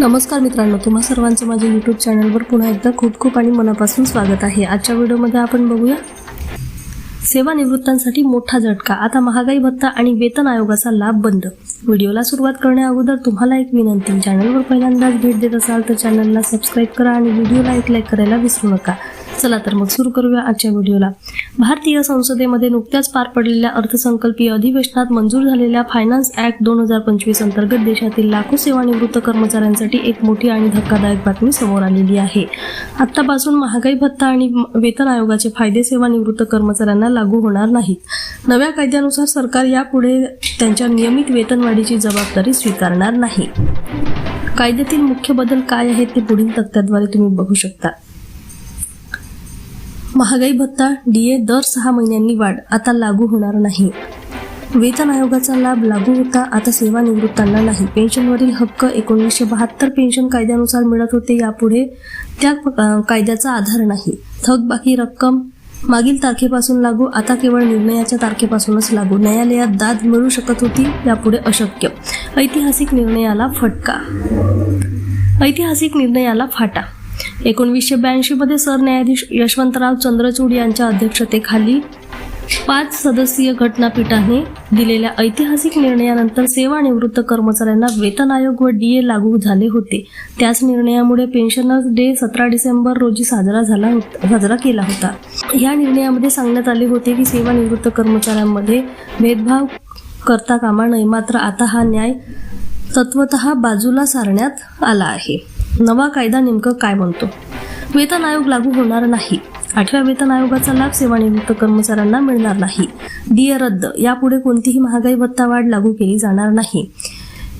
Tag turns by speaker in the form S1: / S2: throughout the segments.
S1: नमस्कार मित्रांनो तुम्हा सर्वांचं माझ्या यूट्यूब चॅनलवर पुन्हा एकदा खूप खूप आणि मनापासून स्वागत आहे. आजच्या व्हिडिओमध्ये आपण बघूया सेवानिवृत्तांसाठी मोठा झटका. आता महागाई भत्ता आणि वेतन आयोगाचा लाभ बंद. व्हिडिओला सुरुवात करण्या अगोदर तुम्हाला एक विनंती. चॅनलवर पहिल्यांदाच भेट देत असाल तर चॅनलला सबस्क्राईब करा आणि व्हिडिओला एक लाईक करायला विसरू नका. चला तर मग सुरू करूया आजच्या व्हिडिओला. भारतीय संसदेमध्ये नुकत्याच पार पडलेल्या अर्थसंकल्पीय अधिवेशनात मंजूर झालेल्या फायनान्स ऍक्ट दोन हजार पंचवीस अंतर्गत देशातील लाखो सेवानिवृत्त कर्मचाऱ्यांसाठी एक मोठी आणि धक्कादायक बातमी समोर आलेली आहे. आत्तापासून महागाई भत्ता आणि वेतन आयोगाचे फायदे सेवानिवृत्त कर्मचाऱ्यांना लागू होणार नाहीत. नव्या कायद्यानुसार सरकार यापुढे त्यांच्या नियमित वेतनवाढीची जबाबदारी स्वीकारणार नाही. कायद्यातील मुख्य बदल काय आहेत ते पुढील तक्त्याद्वारे तुम्ही बघू शकता. महागाई भत्ता डीए दर सहा महिन्यांनी वाढ. आता लागू होणार नाही. वेतन आयोगाचा लाभ लागू होता. आता सेवानिवृत्तांना नाही. पेन्शनवरील हक्क एकोणीसशे बहात्तर पेन्शन कायद्यानुसार मिळत होते. यापुढे त्या कायद्याचा आधार नाही. थकबाकी रक्कम मागील तारखेपासून लागू. आता केवळ निर्णयाच्या तारखेपासूनच लागू. न्यायालयात दाद मिळू शकत होती. यापुढे अशक्य. ऐतिहासिक निर्णयाला फटका. ऐतिहासिक निर्णयाला फाटा. एकोणवीसशे ब्याऐंशी मध्ये सरन्यायाधीश यशवंतराव चंद्रचूड यांच्या अध्यक्षतेखाली पाच सदस्यीय घटनापीठाने दिलेल्या ऐतिहासिक निर्णयानंतर सेवानिवृत्त कर्मचाऱ्यांना वेतन आयोग व डीए लागू झाले होते. त्याच निर्णयामुळे पेन्शनर्स डे सतरा डिसेंबर रोजी साजरा झाला होता साजरा केला होता. या निर्णयामध्ये सांगण्यात आले होते की सेवानिवृत्त कर्मचाऱ्यांमध्ये भेदभाव करता कामा नये मात्र आता हा न्याय तत्वत बाजूला सारण्यात आला आहे. नवा कायदा नेमकं काय म्हणतो वेतन आयोग लागू होणार नाही. आठव्या वेतन आयोगाचा लाभ सेवानिवृत्त कर्मचाऱ्यांना मिळणार नाही. डीए रद्द. यापुढे कोणतीही महागाई भत्ता वाढ लागू केली जाणार नाही.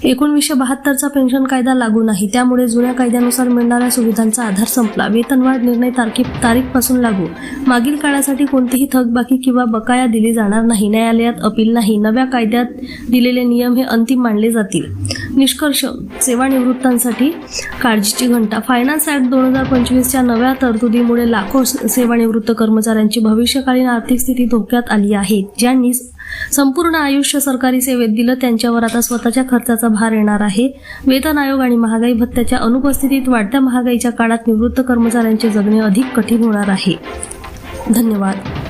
S1: एकोणवीसशे बहात्तरचा पेन्शन कायदा लागू नाही. त्यामुळे जुन्या कायद्यानुसार मिळणाऱ्या सुविधांचा आधार संपला. वेतनवाढ निर्णय तारखे तारीखपासून लागू. मागील काळासाठी कोणतीही थकबाकी किंवा बकाया दिली जाणार नाही. न्यायालयात अपील नाही. नव्या कायद्यात दिलेले नियम हे अंतिम मानले जातील. निष्कर्ष सेवानिवृत्तांसाठी काळजीची घंटा. फायनान्स ऍक्ट दोन हजार पंचवीसच्या नव्या तरतुदीमुळे लाखो सेवानिवृत्त कर्मचाऱ्यांची भविष्यकालीन आर्थिक स्थिती धोक्यात आली आहे. ज्यांनी संपूर्ण आयुष्य सरकारी सेवेत दिलं त्यांच्यावर आता स्वतःच्या खर्चाचा खर्चाचा भार येणार आहे. वेतन आयोग आणि महागाई भत्त्याच्या अनुपस्थितीत वाढत्या महागाईच्या काळात निवृत्त कर्मचाऱ्यांचे जगणे अधिक कठीण होणार आहे. धन्यवाद.